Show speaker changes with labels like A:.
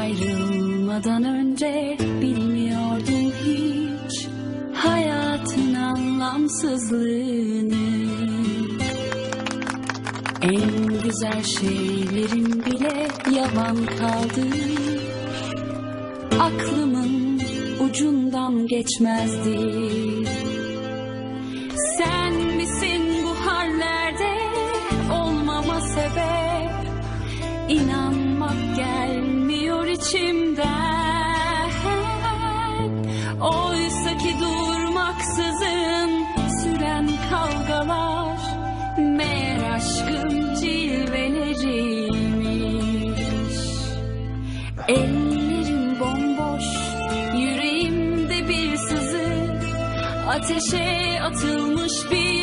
A: ayrılmadan önce bilmiyordum hiç hayatın anlamsızlığını. En güzel şeylerin bile yalan kaldı. Aklımın ucundan geçmezdi. Sen misin bu hallerde olmama sebep? İnanmak gelmiyor içimden. Oysa ki durmaksızın süren kavgalar meğer aşkın cilveleriymiş. Ellerim bomboş, yüreğimde bir sızı, ateşe atılmış bir